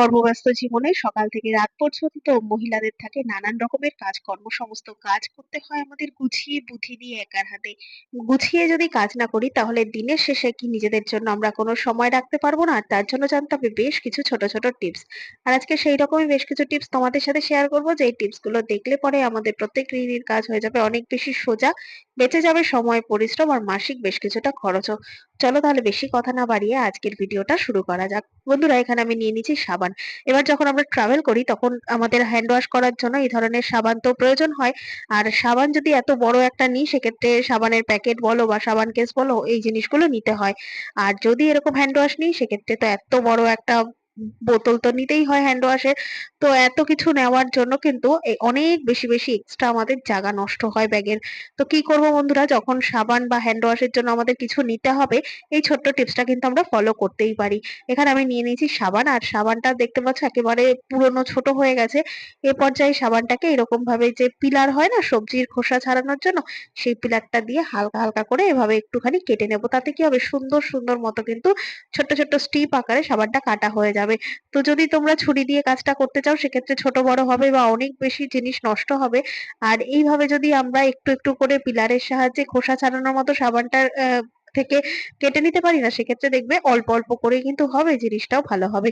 কর্মব্যস্ত জীবনে সকাল থেকে রাত পর্যন্ত মহিলাদের থাকে নানান রকমের কাজকর্ম। সমস্ত কাজ করতে হয় আমাদের গুছিয়ে বুদ্ধি দিয়ে একার হাতে। গুছিয়ে যদি কাজ না করি তাহলে দিনের শেষে কি নিজেদের জন্য আমরা কোনো সময় রাখতে পারব না? তার জন্য জানতে হবে বেশ কিছু ছোট, ছোট টিপস। আর আজকে সেই রকমই বেশ কিছু টিপস তোমাদের সাথে শেয়ার করব যে টিপসগুলো দেখলে পরে আমাদের প্রত্যেক গৃহিণীর কাজ হয়ে যাবে অনেক বেশি সোজা। বেঁচে যাবে সময়, পরিশ্রম আর মাসিক বেশ কিছুটা খরচও। চলো তাহলে বেশি কথা না বাড়িয়ে আজকের ভিডিওটা শুরু করা যাক। বন্ধুরা, এখানে আমি নিয়ে নিচ্ছি সাবান। এবার যখন আমরা ট্রাভেল করি, তখন আমাদের হ্যান্ড ওয়াশ করার জন্য এই ধরনের সাবান তো প্রয়োজন হয়। আর সাবান যদি এত বড় একটা নিই, সেক্ষেত্রে সাবানের প্যাকেট বলো বা সাবান কেস বলো, এই জিনিসগুলো নিতে হয়। আর যদি এরকম হ্যান্ড ওয়াশ নিই, সেক্ষেত্রে তো এত বড় একটা বোতল তো নিতেই হয় হ্যান্ড ওয়াশের। তো এত কিছু নেওয়ার জন্য কিন্তু অনেক বেশি, বেশি এক্সট্রা আমাদের জায়গা নষ্ট হয় ব্যাগের। তো কি করব বন্ধুরা যখন সাবান বা হ্যান্ড ওয়াশের জন্য আমাদের কিছু নিতে হবে এই ছোট্ট টিপসটা কিন্তু আমরা ফলো করতেই পারি। এখানে আমি নিয়ে নিয়েছি সাবান আর সাবানটা দেখতে পাচ্ছ একেবারে পুরনো ছোট হয়ে গেছে। এ পর্যায়ে সাবানটাকে এরকম ভাবে যে পিলার হয় না সবজির খোসা ছাড়ানোর জন্য সেই পিলারটা দিয়ে হালকা, হালকা করে এভাবে একটুখানি কেটে নেব। তাতে কি হবে সুন্দর, সুন্দর মতো কিন্তু ছোট্ট, ছোট্ট স্টিপ আকারে সাবানটা কাটা হয়ে যাবে। তো যদি তোমরা ছুরি দিয়ে কাজটা করতে চাও সেক্ষেত্রে ছোট বড় হবে বা অনেক বেশি জিনিস নষ্ট হবে। আর এইভাবে যদি আমরা একটু, একটু করে পিলারের সাহায্যে খোসা ছাড়ানোর মতো সাবানটার থেকে কেটে নিতে পারি না সেক্ষেত্রে দেখবে অল্প, অল্প করে কিন্তু হবে জিনিসটাও ভালো হবে।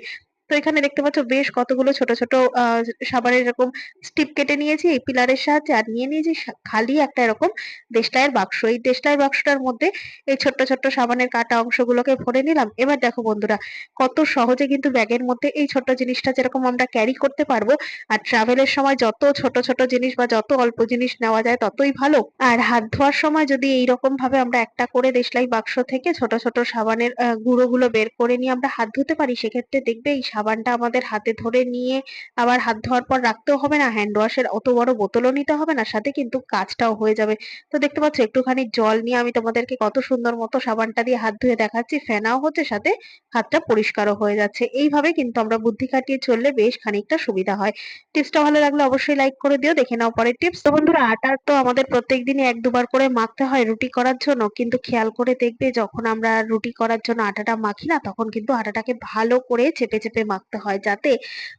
তো এখানে দেখতে পাচ্ছ বেশ কতগুলো ছোট, ছোট আহ সাবানের এরকম স্টিপ কেটে নিয়েছি এই পিলারের সাহায্যে আর নিয়ে নিয়েছি খালি একটা এরকম দেশলাইয়ের বাক্স। এই দেশলাইয়ের বাক্সটার মধ্যে এই ছোট্ট, ছোট্ট সাবানের কাটা অংশগুলোকে ভরে নিলাম। এবার দেখো বন্ধুরা কত সহজে কিন্তু ব্যাগের মধ্যে এই ছোট্ট জিনিসটা যেরকম আমরা ক্যারি করতে পারব আর ট্রাভেল এর সময় যত ছোট, ছোট জিনিস বা যত অল্প জিনিস নেওয়া যায় ততই ভালো। আর হাত ধোয়ার সময় যদি এইরকম ভাবে আমরা একটা করে দেশলাই বাক্স থেকে ছোট, ছোট সাবানের গুঁড়ো গুঁড়োগুলো বের করে নিয়ে আমরা হাত ধুতে পারি সেক্ষেত্রে দেখবে এই সাবানটা আমাদের হাতে ধরে নিয়ে আবার হাত ধোয়ার পর রাখতেও হবে না হ্যান্ড ওয়াশের অত বড় বোতলও নিতে হবে না সাথে কিন্তু কাজটাও হয়ে যাবে। তো দেখতে পাচ্ছ একটুখানি জল নিয়ে আমি তোমাদেরকে কত সুন্দর মতো সাবানটা দিয়ে হাত ধুয়ে দেখাচ্ছি। ফেনাও হচ্ছে সাথে হাতটা পরিষ্কারও হয়ে যাচ্ছে। এইভাবে কিন্তু আমরা বুদ্ধি খাটিয়ে চললে বেশ খানিকটা সুবিধা হয়। টিপসটা ভালো লাগলে অবশ্যই লাইক করে দিও। দেখে নাও পরের টিপস। তো বন্ধুরা আটা তো আমাদের প্রত্যেক দিনই এক দুবার করে মাখতে হয় রুটি করার জন্য। কিন্তু খেয়াল করে দেখবে যখন আমরা রুটি করার জন্য আটাটা মাখি না তখন কিন্তু আটাটাকে ভালো করে চেপে, চেপে মাখতে হয় যাতে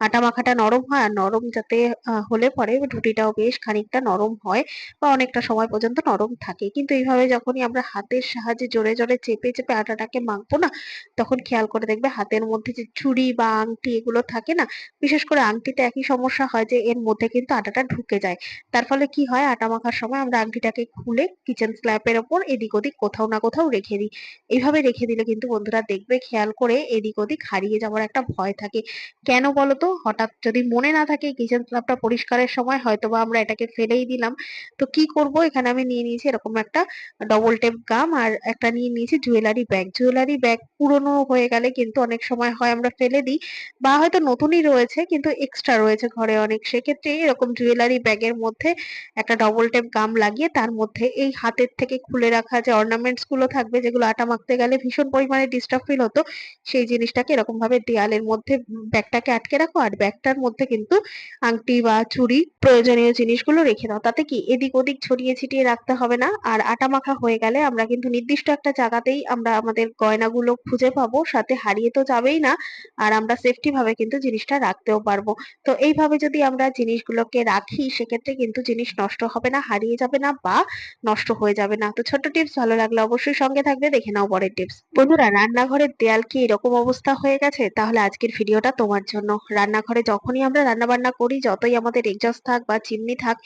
আটা মাখাটা নরম হয় আর নরম যাতে হলে পরে রুটিটাও বেশ খানিকটা নরম হয় বা অনেকটা সময় পর্যন্ত নরম থাকে। কিন্তু এইভাবে যখনই আমরা হাতের সাহায্যে জোরে, জোরে চেপে, চেপে আটাটাকে মাখবো না তখন খেয়াল করে দেখবে হাতের মধ্যে যে চুড়ি বা আংটি এগুলো থাকে না বিশেষ করে আংটিতে একই সমস্যা হয় যে এর মধ্যে কিন্তু আটাটা ঢুকে যায়। তার ফলে কি হয় আটা মাখার সময় আমরা আংটিটাকে খুলে কিচেন স্ল্যাপের ওপর এদিক ওদিক কোথাও না কোথাও রেখে দিই। এইভাবে রেখে দিলে কিন্তু বন্ধুরা দেখবে খেয়াল করে এদিক ওদিক হারিয়ে যাওয়ার একটা ভয় থাকে। কেন বলতো? হঠাৎ যদি মনে না থাকে কিচেন স্ল্যাপটা পরিষ্কারের সময় হয়তো বা আমরা এটাকে ফেলেই দিলাম। তো কি করব এখানে আমি নিয়ে নিয়েছি এরকম একটা ডবল টেপ গাম আর একটা নিয়ে নিয়েছি জুয়েলারি ব্যাগ। জুয়েলারি ব্যাগ পুরনো হয়ে গেলে কিন্তু অনেক সময় হয় আমরা ফেলে দিই বা হয়তো নতুনই রয়েছে কিন্তু এক্সট্রা রয়েছে ঘরে অনেক। সেক্ষেত্রে এরকম জুয়েলারি ব্যাগের মধ্যে একটা ডবল টেপ গাম লাগিয়ে তার মধ্যে এই হাতের থেকে খুলে রাখা যে অর্নামেন্টসগুলো থাকবে যেগুলো আটা মাখতে গেলে ভীষণ পরিমাণে ডিস্টার্ব ফিল হতো, সেই জিনিসটাকে এরকম ভাবে দেয়ালের মধ্যে ব্যাগটাকে আটকে রাখো আর ব্যাগটার মধ্যে কিন্তু আংটি বা চুড়ি প্রয়োজনীয় জিনিসগুলো রেখে দাও। তাতে কি এদিক ওদিক ছড়িয়ে ছিটিয়ে রাখতে হবে না। আর আটা মাখা হয়ে গেলে আমরা কিন্তু নির্দিষ্ট একটা জায়গাতেই আমরা আমাদের গয়নাগুলো খুঁজে পাবো। সাথে হারিয়ে তো যাবেই না। আর আমরা সেফটি ভাবে কিন্তু জিনিসটা রাখতেও পারব। তো এইভাবে যদি আমরা জিনিসগুলোকে রাখি সেক্ষেত্রে কিন্তু জিনিস নষ্ট হবে না, হারিয়ে যাবে না বা নষ্ট হয়ে যাবে না। তো ছোট্ট টিপস ভালো লাগলে অবশ্যই সঙ্গে থাকবে। দেখে নাও পরের টিপস। বন্ধুরা রান্নাঘরের দেয়াল কি এরকম অবস্থা হয়ে গেছে? তাহলে আজকের ভিডিওটা তোমার জন্য। রান্নাঘরে যখনই আমরা রান্নাবান্না করি, যতই আমাদের এক্সস্ট থাক বা চিমনি থাক,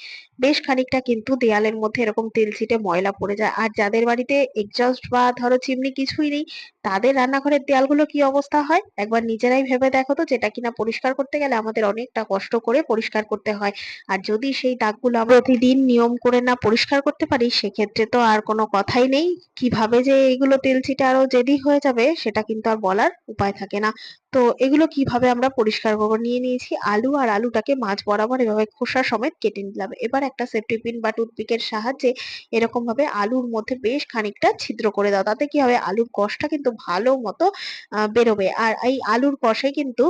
বেশ খানিকটা কিন্তু দেয়ালের মধ্যে এরকম তেল ছিটে ময়লা পড়ে যায়। আর যাদের বাড়িতে এক্সস্ট বা ধরো চিমনি কিছুই নেই, তাদের রান্নাঘরের দেয়ালগুলো কি অবস্থা হয়? একবার নিজেরাই ভেবে দেখো তো, যেটা কিনা পরিষ্কার করতে গেলে আমাদের অনেকটা কষ্ট করে পরিষ্কার করতে হয়। আর যদি সেই দাগগুলো আমরা প্রতিদিন নিয়ম করে না পরিষ্কার করতে পারি, সেক্ষেত্রে তো আর কোনো কথাই নেই। কীভাবে যে এগুলো তেলছিটে আরও জেদি হয়ে যাবে, সেটা কিন্তু আর বলার উপায় থাকে না। তো এগুলো কীভাবে আমরা পরিষ্কার করব? নিয়ে নিয়েছি আলু আর আলুটাকে মাঝ বরাবর এভাবে খোসা সমেত কেটে নিলাম। এবার একটা সেফটি পিন বা টুথপিকের সাহায্যে এরকম ভাবে আলুর মধ্যে বেশ খানিকটা ছিদ্র করে দাও। তাতে কি হবে আলুর কষটা কিন্তু ভালো মতো বেরোবে। আর এই আলুর কষে কিন্তু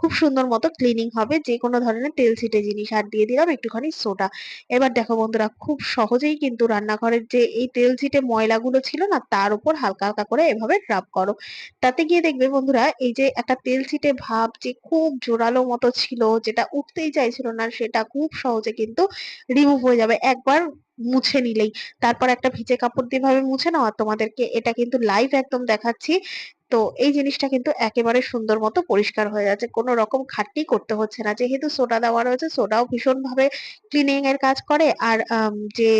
খুব সুন্দর মতো ক্লিনিং হবে যে কোনো ধরনের তেল ছিটে জিনিস। আর দিয়ে দিলাম একটুখানি সোডা। এবার দেখো বন্ধুরা খুব সহজেই কিন্তু রান্নাঘরের যে এই তেলছিটে ময়লাগুলো ছিল না তার উপর হালকা, হালকা করে এভাবে রাব করো। তাতে গিয়ে দেখবে বন্ধুরা এই যে একটা তেলচিটে ভাব যে খুব জোরালো মতো ছিল, যেটা উঠতেই চাইছিল না, সেটা খুব সহজে কিন্তু রিমুভ হয়ে যাবে। একবার মুছে নিলেই। তারপর একটা ভিজে কাপড় দিয়ে ভাবে মুছে নাও, আর তোমাদেরকে এটা কিন্তু লাইভ একদম দেখাচ্ছি। তো এই জিনিসটা কিন্তু একেবারে সুন্দর মতো পরিষ্কার হয়ে যাচ্ছে। কোনো রকম খাটনি করতে হচ্ছে না। যেহেতু সোডা দেওয়া রয়েছে, সোডাও ভীষণ ভাবে ক্লিনিং এর কাজ করে। আর যে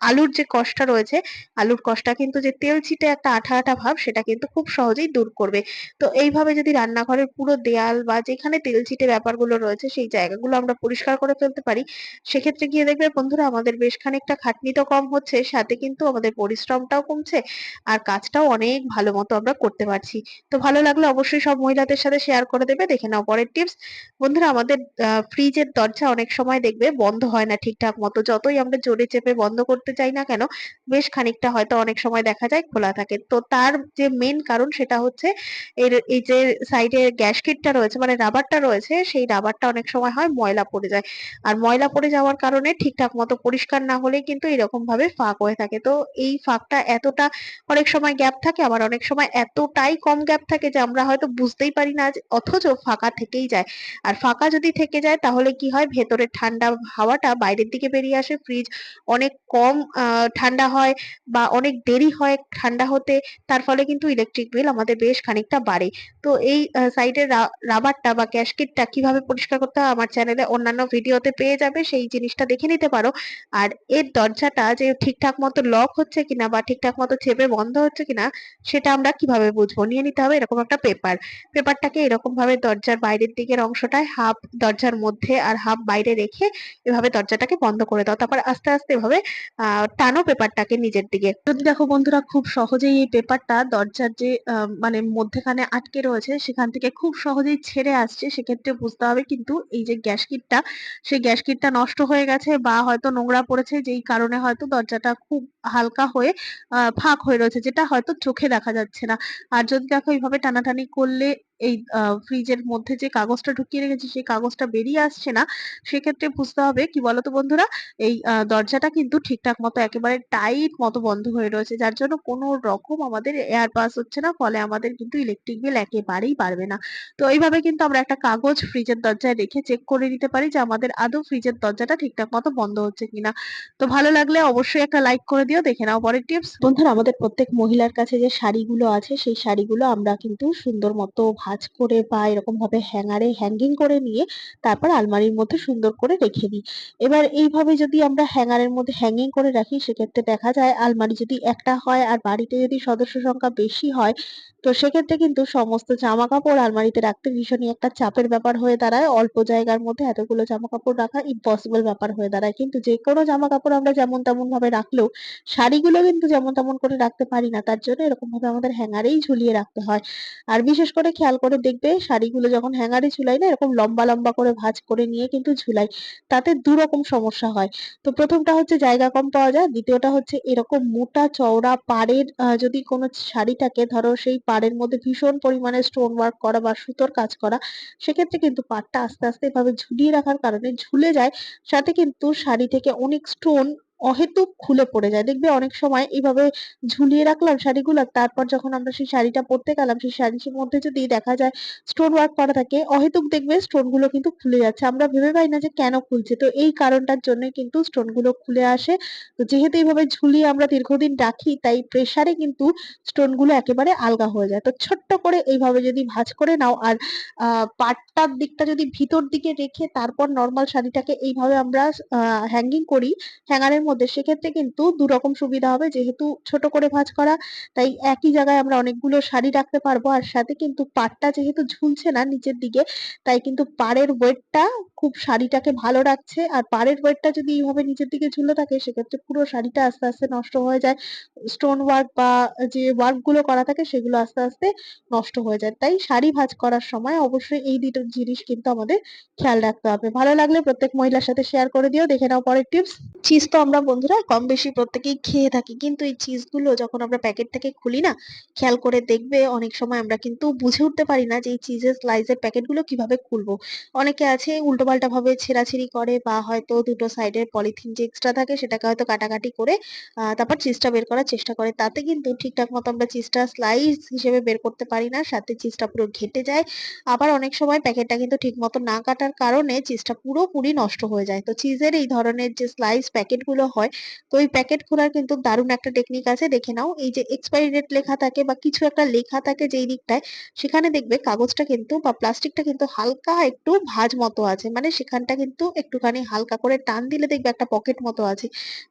আলুর যে কষটা রয়েছে, আলুর কষটা কিন্তু যে তেল ছিটে একটা আঠা আঠা ভাব, সেটা কিন্তু খুব সহজেই দূর করবে। তো এইভাবে যদি রান্নাঘরের পুরো দেয়াল বা যেখানে তেল ছিটে ব্যাপারগুলো রয়েছে, সেই জায়গাগুলো আমরা পরিষ্কার করে ফেলতে পারি। সেক্ষেত্রে গিয়ে দেখবে বন্ধুরা, আমাদের বেশ খানিকটা খাটনি তো কম হচ্ছে, সাথে কিন্তু আমাদের পরিশ্রমটাও কমছে, আর কাজটাও অনেক ভালো মতো আমরা করতে পারছি। তো ভালো লাগলে অবশ্যই সব মহিলাদের সাথে শেয়ার করে দেবে, দেখে নাও পরের টিপস বন্ধুরা, আমাদের ফ্রিজের দরজা অনেক সময় দেখবে বন্ধ হয় না ঠিকঠাক মতো। যতই আমরা জোরে চেপে বন্ধ করতে চাই না কেন, বেশ খানিকটা হয়তো অনেক সময় দেখা যায় খোলা থাকে। তো তার যে মেন কারণ সেটা হচ্ছে এর, এই যে সাইডে গ্যাসকিটটা রয়েছে মানে রাবারটা রয়েছে, সেই রাবারটা অনেক সময় হয় ময়লা পড়ে যায়। আর ময়লা পড়ে যাওয়ার কারণে ঠিকঠাক মতো পরিষ্কার না হলে কিন্তু এরকম ভাবে ফাঁক হয়ে থাকে। তো এই ফাঁকটা এতটা অনেক সময় গ্যাপ থাকে, আবার অনেক সময় এতটাই কম গ্যাপ থাকে যে আমরা হয়তো বুঝতেই পারি না অথচ ফাঁকা থেকেই যায়। আর ফাঁকা যদি থেকে যায় তাহলে কি হয়? ভেতরের ঠান্ডা হাওয়াটা বাইরের দিকে বেরিয়ে আসে ফ্রিজ অনেক কম আহ, ঠান্ডা হয় বা অনেক দেরি হয় ঠান্ডা হতে তার ফলে কিন্তু ইলেকট্রিক বিল আমাদের বেশ খানিকটা বাড়ে। তো এই সাইডের রাবারটা বা গ্যাসকিটটা কীভাবে পরিষ্কার করতে হয় আমার চ্যানেলে অন্যান্য ভিডিওতে পেয়ে যাবে সেই জিনিসটা দেখে নিতে পারো। আর এর দরজাটা যে ঠিকঠাক মতো লক হচ্ছে কিনা বা ঠিকঠাক মতো চেপে বন্ধ হচ্ছে কিনা সেটা আমরা কীভাবে বুঝব? নিয়ে নিতে হবে এরকম একটা পেপার পেপারটাকে এরকম ভাবে দরজার বাইরের দিকের অংশটায় হাফ দরজার মধ্যে আর হাফ বাইরে রেখে এভাবে দরজাটাকে বন্ধ করে দাও। তারপর আস্তে আস্তে এভাবে আহ টানো পেপারটাকে নিজের দিকে। যদি দেখো বন্ধুরা, খুব সহজেই এই পেপারটা দরজার যে মানে মধ্যেখানে আটকে রয়েছে, সেখান থেকে খুব সহজেই ছেড়ে আসছে, সেক্ষেত্রে বুঝতে হবে কিন্তু এই যে গ্যাস কিটটা, সেই গ্যাস কিটটা নষ্ট হয়ে গেছে বা হয়তো নোংরা পড়েছে, যেই কারণে হয়তো দরজাটা খুব হালকা হয়ে ফাঁক হয়ে রয়েছে, যেটা হয়তো চোখে দেখা যাচ্ছে না। আর যদি দেখো এইভাবে টানাটানি করলে এই ফ্রিজের মধ্যে যে কাগজটা ঢুকিয়ে রেখেছি, সেই কাগজটা বেরিয়ে আসছে না, সেক্ষেত্রে বুঝতে হবে, কি বলতো বন্ধুরা, এই দরজাটা কিন্তু ঠিকঠাক মতো একেবারে টাইট মতো বন্ধ হয়ে রয়েছে, যার জন্য কোনো রকম আমাদের এয়ার পাস হচ্ছে না, ফলে আমাদের কিন্তু ইলেকট্রিক বিল একেবারেই বাড়বে না। তো এইভাবে কিন্তু আমরা একটা কাগজ ফ্রিজের দরজায় রেখে চেক করে নিতে পারি যে আমাদের আদৌ ফ্রিজের দরজাটা ঠিকঠাক মতো বন্ধ হচ্ছে কিনা। তো ভালো লাগলে অবশ্যই একটা লাইক করে দিও, দেখে নাও পরের টিপস বন্ধুরা, আমাদের প্রত্যেক মহিলার কাছে যে শাড়িগুলো আছে, সেই শাড়িগুলো আমরা কিন্তু সুন্দর মতো ভাঁজ করে বা এরকম ভাবে হ্যাঙ্গারে হ্যাঙ্গিং করে নিয়ে তারপর আলমারির মধ্যে সুন্দর করে রেখে দিই। এবার এইভাবে যদি আমরা হ্যাঙ্গারের মধ্যে হ্যাঙ্গিং করে রাখি, সেক্ষেত্রে দেখা যায় আলমারি যদি একটা হয় আর বাড়িতে যদি সদস্য সংখ্যা বেশি হয় তো সেক্ষেত্রে কিন্তু সমস্ত জামা কাপড় আলমারিতে রাখতে ভীষণই একটা চাপের ব্যাপার হয়ে দাঁড়ায়। অল্প জায়গার মধ্যে এতগুলো জামা কাপড় রাখা ইম্পসিবল ব্যাপার হয়ে দাঁড়ায়। কিন্তু যে কোনো জামা কাপড় আমরা যেমন তেমন ভাবে রাখলেও শাড়িগুলো কিন্তু যেমন তেমন করে রাখতে পারি না, তার জন্য এরকম ভাবে আমাদের হ্যাঙ্গারেই ঝুলিয়ে রাখতে হয়। আর বিশেষ করে খেয়াল করে দেখবে শাড়িগুলো যখন হ্যাঙ্গারে ঝুলাই না, এরকম লম্বা লম্বা করে ভাঁজ করে নিয়ে কিন্তু ঝুলাই, তাতে দু রকম সমস্যা হয়। তো প্রথমটা হচ্ছে জায়গা কম পাওয়া যায়, দ্বিতীয়টা হচ্ছে এরকম মোটা চওড়া পাড়ের যদি কোনো শাড়ি থাকে, ধরো সেই পাড়ের মধ্যে ভীষণ পরিমাণে স্টোন ওয়ার্ক করা বা সুতোর কাজ করা, সেক্ষেত্রে কিন্তু পাড়টা আস্তে আস্তে এভাবে ঝুলিয়ে রাখার কারণে ঝুলে যায়। সাথে কিন্তু শাড়ি থেকে অনেক স্টোন অহেতুক খুলে পড়ে যায়। দেখবে অনেক সময় এইভাবে ঝুলিয়ে রাখলাম শাড়িগুলো, তারপর যখন আমরা সেই শাড়িটা পরতে গেলাম, সেই শাড়ির মধ্যে যদি দেখা যায় স্টোন ওয়ার্ক করা থাকে, অহেতুক দেখবে স্টোনগুলো কিন্তু খুলে যাচ্ছে। আমরা ভেবে পাই না যে কেন খুলছে। তো এই কারণটার জন্য কিন্তু স্টোনগুলো খুলে আসে। তো যেহেতু এইভাবে ঝুলিয়ে আমরা দীর্ঘদিন রাখি, তাই প্রেসারে কিন্তু স্টোনগুলো একেবারে আলগা হয়ে যায়। তো ছোট্ট করে এইভাবে যদি ভাঁজ করে নাও, আর পাটটার দিকটা যদি ভিতর দিকে রেখে তারপর নর্মাল শাড়িটাকে এইভাবে আমরা হ্যাঙ্গিং করি হ্যাঙ্গারের মধ্যে, সেক্ষেত্রে কিন্তু দু রকম সুবিধা হবে। যেহেতু ছোট করে ভাঁজ করা, তাই একই জায়গায় আমরা অনেকগুলো শাড়ি রাখতে পারব। আর সাথে কিন্তু পাড়টা যেহেতু ঝুলছে না নিচের দিকে, তাই কিন্তু পাড়ের ওয়েটটা খুব শাড়িটাকে ভালো রাখছে। আর পাড়ের ওয়েটটা যদি এইভাবে নিচের দিকে ঝুলে থাকে, সেক্ষেত্রে পুরো শাড়িটা আস্তে আস্তে নষ্ট হয়ে যায়। স্টোন ওয়ার্ক বা যে ওয়ার্কগুলো করা থাকে, সেগুলো আস্তে আস্তে নষ্ট হয়ে যায়। তাই শাড়ি ভাঁজ করার সময় অবশ্যই এই দুটো জিনিস কিন্তু আমাদের খেয়াল রাখতে হবে। ভালো লাগলে প্রত্যেক মহিলার সাথে শেয়ার করে দিও। দেখে নাও পরের টিপস চিজ তো আমরা আমরা বন্ধুরা কম বেশি প্রত্যেকেই খেয়ে থাকি। কিন্তু এই চিজগুলো যখন আমরা প্যাকেট থেকে খুলি না, খেয়াল করে দেখবে অনেক সময় আমরা কিন্তু বুঝে উঠতে পারি না যে এই চিজের স্লাইসের প্যাকেটগুলো কীভাবে খুলবো। অনেকে আছে উল্টোপাল্টা ভাবে ছেঁড়াছিঁড়ি করে বা হয়তো দুটো সাইডের পলিথিন যে এক্সট্রা থাকে সেটাকে হয়তো কাটাকাটি করে তারপর চিজটা বের করার চেষ্টা করে। তাতে কিন্তু ঠিকঠাক মতো আমরা চিজটা স্লাইস হিসেবে বের করতে পারি না, সাথে চিজটা পুরো ঘেটে যায়। আবার অনেক সময় প্যাকেটটা কিন্তু ঠিক মতো না কাটার কারণে চিজটা পুরোপুরি নষ্ট হয়ে যায়। তো চিজের এই ধরনের যে স্লাইস প্যাকেটগুলো হয়। তো ওই প্যাকেট খোলার কিন্তু দারুণ একটা টেকনিক আছে, দেখে নাও। এই যে এক্সপায়ারি ডেট লেখা থাকে বা কিছু একটা লেখা থাকে যেই দিকটায়, সেখানে দেখবে কাগজটা কিন্তু বা প্লাস্টিকটা কিন্তু হালকা একটু ভাঁজ মতো আছে। মানে সেখানটা কিন্তু একটুখানি হালকা করে টান দিলে দেখবে একটা পকেট মতো আছে।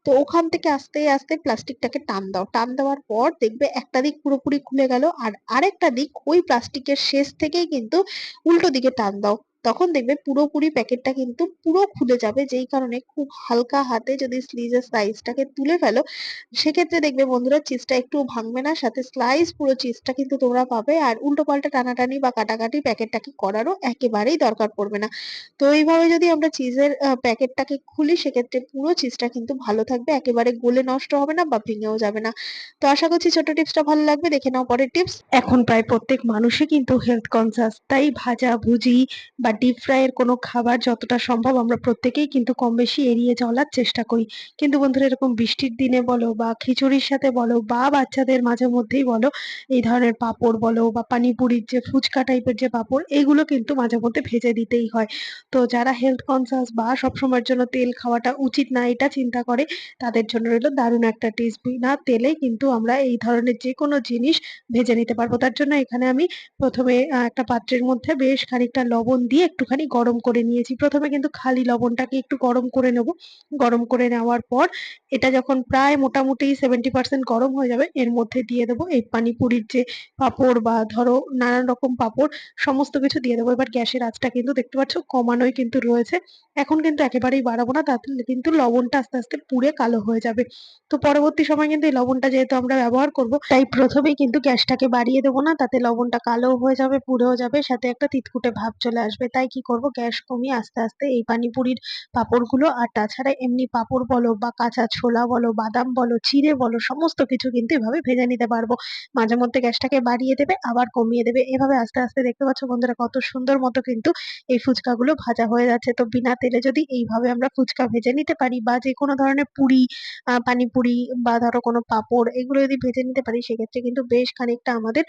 তো ওখান থেকে আস্তে আস্তে প্লাস্টিকটাকে টান দাও। টান দেওয়ার পর দেখবে একটা দিক পুরোপুরি খুলে গেল আর আরেকটা দিক ওই প্লাস্টিকের শেষ থেকেই কিন্তু উল্টো দিকে টান দাও। তখন দেখবে পুরোপুরি প্যাকেটটা কিন্তু পুরো খুলে যাবে। যেই কারণে খুব হালকা হাতে যদি স্লিজের সাইজটাকে তুলে ফেলো, সেক্ষেত্রে দেখবে বন্ধুরা চিজটা একটু ভাঙবে না, সাথে স্লাইস পুরো চিজটা কিন্তু তোমরা পাবে। আর উল্টো পাল্টা টানাটানি বা কাটাকাটি প্যাকেটটাকে করারও একেবারেই দরকার পড়বে না। তো এইভাবে যদি আমরা চিজের প্যাকেটটাকে খুলি, সেক্ষেত্রে পুরো চিজটা কিন্তু ভালো থাকবে। একেবারে গলে নষ্ট হবে না বা ভেঙেও যাবে না। তো আশা করছি ছোট টিপসটা ভালো লাগবে। দেখে নাও পরের টিপস এখন প্রায় প্রত্যেক মানুষই কিন্তু হেলথ কনসাস তাই ভাজা, ভুজি বা ডিপ ফ্রাইয়ের কোনো খাবার যতটা সম্ভব আমরা প্রত্যেকেই কিন্তু কম বেশি এড়িয়ে চলার চেষ্টা করি। কিন্তু বন্ধুরা, এরকম বৃষ্টির দিনে বলো বা খিচুড়ির সাথে বলো বা বাচ্চাদের মাঝে মধ্যেই বলো, এই ধরনের পাঁপড় বলো বা পানিপুরির যে ফুচকা টাইপের যে পাঁপড় এইগুলো কিন্তু মাঝে মধ্যে ভেজে দিতেই হয়। তো যারা হেলথ কনসাস বা সবসময়ের জন্য তেল খাওয়াটা উচিত না, এটা চিন্তা করে, তাদের জন্য রইল দারুণ একটা টিপস বিনা তেলে কিন্তু আমরা এই ধরনের যে কোনো জিনিস ভেজে নিতে পারব। তার জন্য এখানে আমি প্রথমে একটা পাত্রের মধ্যে বেশ খানিকটা লবণ দিয়ে একটুখানি গরম করে নিয়েছি। প্রথমে কিন্তু খালি লবণটাকে একটু গরম করে নেব। গরম করে নেওয়ার পর এটা যখন প্রায় মোটামুটি সেভেন্টি পার্সেন্ট গরম হয়ে যাবে, এর মধ্যে দিয়ে দেবো এই পানিপুরির যে পাঁপড় বা ধরো নানান রকম পাঁপড়, সমস্ত কিছু দিয়ে দেবো। এবার গ্যাসের আঁচটা কিন্তু দেখতে পাচ্ছ কমানোই কিন্তু রয়েছে। এখন কিন্তু একেবারেই বাড়াবো না, তাতে কিন্তু লবণটা আস্তে আস্তে পুড়ে কালো হয়ে যাবে। তো পরবর্তী সময় কিন্তু এই লবণটা যেহেতু আমরা ব্যবহার করব, তাই প্রথমেই কিন্তু গ্যাসটাকে বাড়িয়ে দেবো না, তাতে লবণটা কালো হয়ে যাবে, পুড়েও যাবে, সাথে একটা তিতকুটে ভাব চলে আসবে। তাই কি করব? গ্যাস কমিয়ে আস্তে আস্তে এই পানিপুরির পাঁপড়গুলো, আর তাছাড়া এমনি পাঁপড় বলো বা কাঁচা ছোলা বলো, বাদাম বলো, চিড়ে বলো, সমস্ত কিছু কিন্তু এভাবে ভেজে নিতে পারব। মাঝে মধ্যে গ্যাসটাকে বাড়িয়ে দেবে, আবার কমিয়ে দেবে। এভাবে আস্তে আস্তে দেখতে পাচ্ছ বন্ধুরা, কত সুন্দর মতো কিন্তু এই ফুচকাগুলো ভাজা হয়ে যাচ্ছে। তো বিনা তেলে যদি এইভাবে আমরা ফুচকা ভেজে নিতে পারি বা যে কোনো ধরনের পুরি পানিপুরি বা ধরো কোনো পাঁপড়, এগুলো যদি ভেজে নিতে পারি, সেক্ষেত্রে কিন্তু বেশ খানিকটা আমাদের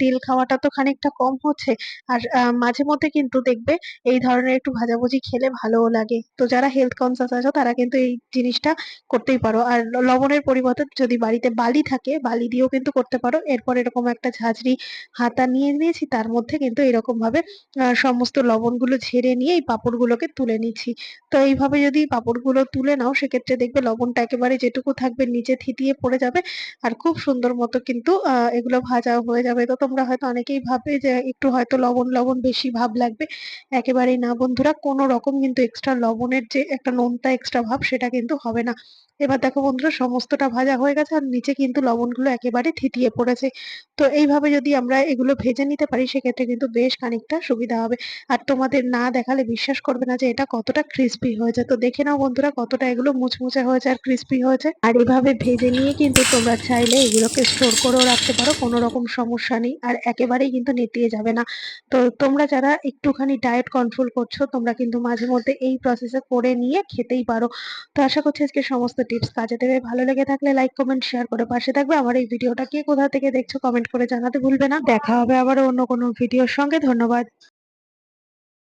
তেল খাওয়াটা তো খানিকটা কম হচ্ছে। আর মাঝে মধ্যে কিন্তু দেখবে এই ধরনের একটু ভাজাভুজি খেলে ভালোও লাগে। তো যারা হেলথ কনসাস আছো, তারা কিন্তু এই জিনিসটা করতেই পারো। আর লবণের পরিবর্তে যদি বাড়িতে বালি থাকে, বালি দিয়েও কিন্তু করতে পারো। এরপর এরকম একটা ঝাঁঝরি হাতা নিয়ে নিয়েছি, তার মধ্যে কিন্তু এরকম ভাবে সমস্ত লবণগুলো ঝেড়ে নিয়ে এই পাঁপড়গুলোকে তুলে নিচ্ছি। তো এইভাবে যদি পাঁপড়গুলো তুলে নাও, সেক্ষেত্রে দেখবে লবণটা একেবারে যেটুকু থাকবে নিচে থিতিয়ে পড়ে যাবে। আর খুব সুন্দর মতো কিন্তু এগুলো ভাজা হয়ে যাবে। তো তোমরা হয়তো অনেকেই ভাববে যে, একটু হয়তো লবণ লবণ বেশি ভাব লাগবে। একেবারেই না। বন্ধুরা কোনো রকম কিন্তু এক্সট্রা লবণের যে একটা নোনতা এক্সট্রা ভাব, সেটা কিন্তু হবে না। এবার দেখো বন্ধুরা, সমস্তটা ভাজা হয়ে গেছে আর নিচে কিন্তু লবণগুলো একেবারে থিতিয়ে পড়েছে। তো এইভাবে যদি আমরা এগুলো ভেজে নিতে পারি, সেক্ষেত্রে কিন্তু বেশ খানিকটা সুবিধা হবে। আর তোমাদের না দেখালে বিশ্বাস করবে না যে এটা কতটা ক্রিস্পি হয়েছে। তো দেখে নাও বন্ধুরা, কতটা এগুলো মুচমুচে হয়েছে আর ক্রিস্পি হয়েছে। আর এভাবে ভেজে নিয়ে কিন্তু তোমরা চাইলে এগুলোকে স্টোর করেও রাখতে পারো কোনো রকম সমস্যা নেই। আর একেবারেই কিন্তু নেতিয়ে যাবে না। তো তোমরা যারা একটুখানি ডায়েট কন্ট্রোল করছ, তোমরা কিন্তু মাঝে মধ্যে এই প্রসেসে করে নিয়ে খেতেই পারো। তো আশা করছি আজকে সমস্ত টিপস কাজে দেবে। ভালো লেগে থাকলে লাইক কমেন্ট শেয়ার করে পাশে থাকবে। আমার এই ভিডিওটা কে কোথা থেকে দেখছ কমেন্ট করে জানাতে ভুলবে না। দেখা হবে আবার অন্য কোনো ভিডিওর সঙ্গে। ধন্যবাদ।